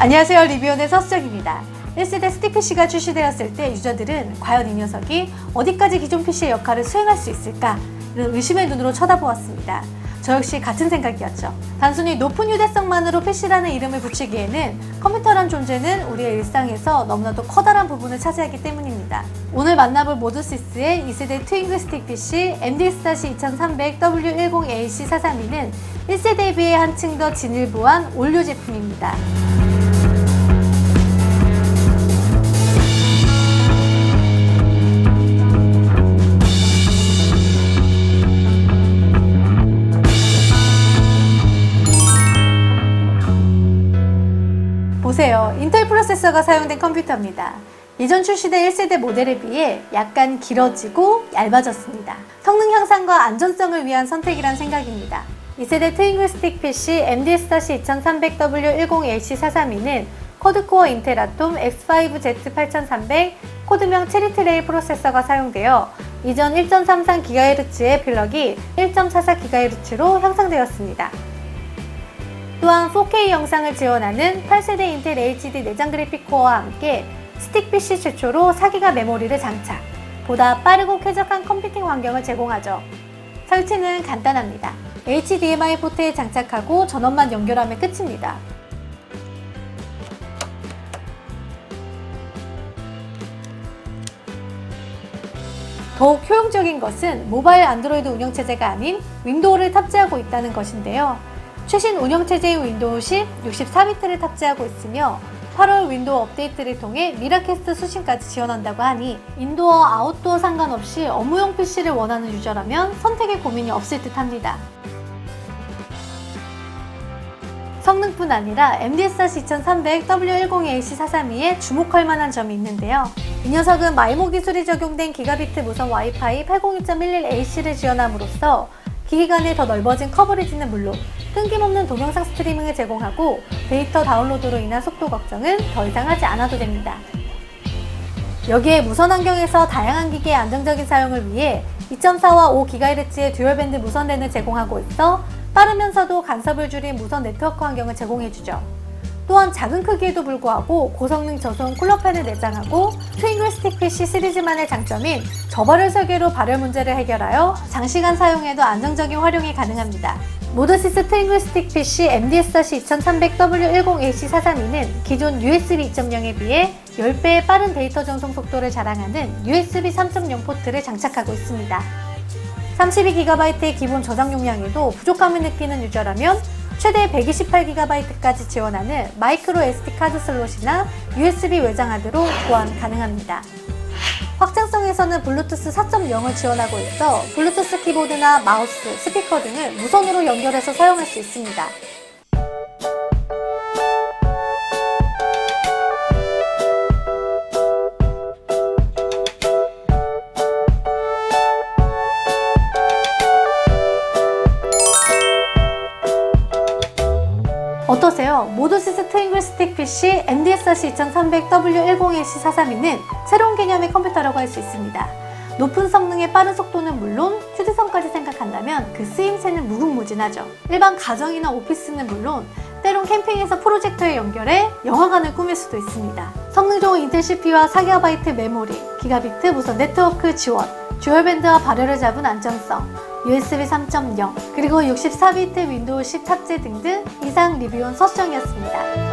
안녕하세요. 리뷰온의 서수정입니다. 1세대 스틱 PC가 출시되었을 때 유저들은 과연 이 녀석이 어디까지 기존 PC의 역할을 수행할 수 있을까? 이런 의심의 눈으로 쳐다보았습니다. 저 역시 같은 생각이었죠. 단순히 높은 휴대성만으로 PC라는 이름을 붙이기에는 컴퓨터란 존재는 우리의 일상에서 너무나도 커다란 부분을 차지하기 때문입니다. 오늘 만나볼 모드시스의 2세대 트윙글 스틱 PC MDS-2300W10AC432는 1세대에 비해 한층 더 진일보한 올류 제품입니다. 보세요. 인텔 프로세서가 사용된 컴퓨터입니다. 이전 출시된 1세대 모델에 비해 약간 길어지고 얇아졌습니다. 성능 향상과 안전성을 위한 선택이란 생각입니다. 2세대 트윙글 스틱 PC MDS-2300W10AC432는 코드코어 인텔 아톰 X5Z8300 코드명 체리트레일 프로세서가 사용되어 이전 1.33GHz의 필력이 1.44GHz로 향상되었습니다. 또한 4K 영상을 지원하는 8세대 인텔 HD 내장 그래픽 코어와 함께 스틱 PC 최초로 4기가 메모리를 장착, 보다 빠르고 쾌적한 컴퓨팅 환경을 제공하죠. 설치는 간단합니다. HDMI 포트에 장착하고 전원만 연결하면 끝입니다. 더욱 효용적인 것은 모바일 안드로이드 운영체제가 아닌 윈도우를 탑재하고 있다는 것인데요. 최신 운영체제인 윈도우 10 64비트를 탑재하고 있으며 8월 윈도우 업데이트를 통해 미라캐스트 수신까지 지원한다고 하니 인도어, 아웃도어 상관없이 업무용 PC를 원하는 유저라면 선택에 고민이 없을 듯 합니다. 성능뿐 아니라 MDS-2300W10AC432에 주목할 만한 점이 있는데요. 이 녀석은 마이모 기술이 적용된 기가비트 무선 와이파이 802.11ac를 지원함으로써 기기 간의 더 넓어진 커버리지는 물론 끊김없는 동영상 스트리밍을 제공하고 데이터 다운로드로 인한 속도 걱정은 더 이상 하지 않아도 됩니다. 여기에 무선 환경에서 다양한 기기의 안정적인 사용을 위해 2.4와 5GHz의 듀얼밴드 무선랜을 제공하고 있어 빠르면서도 간섭을 줄인 무선 네트워크 환경을 제공해주죠. 또한 작은 크기에도 불구하고 고성능 저소음 쿨러팬을 내장하고 트윙글 스틱 PC 시리즈만의 장점인 저발열 설계로 발열 문제를 해결하여 장시간 사용해도 안정적인 활용이 가능합니다. 모더시스 트윙글 스틱 PC MDS-2300W10AC432는 기존 USB 2.0에 비해 10배의 빠른 데이터 전송 속도를 자랑하는 USB 3.0 포트를 장착하고 있습니다. 32GB의 기본 저장 용량에도 부족함을 느끼는 유저라면 최대 128GB까지 지원하는 마이크로 SD 카드 슬롯이나 USB 외장 하드로 보안 가능합니다. 확장성에서는 블루투스 4.0을 지원하고 있어 블루투스 키보드나 마우스, 스피커 등을 무선으로 연결해서 사용할 수 있습니다. 어떠세요? 모드시스 트윙글 스틱 PC MDS-2300W10AC432는 새로운 개념의 컴퓨터라고 할 수 있습니다. 높은 성능의 빠른 속도는 물론 휴대성까지 생각한다면 그 쓰임새는 무궁무진하죠. 일반 가정이나 오피스는 물론 때론 캠핑에서 프로젝터에 연결해 영화관을 꾸밀 수도 있습니다. 성능 좋은 인텔 CPU와 4GB 메모리, 기가비트 무선 네트워크 지원, 듀얼밴드와 발열을 잡은 안정성, USB 3.0, 그리고 64비트 윈도우 10 탑재 등등 이상 리뷰온 서수정이었습니다.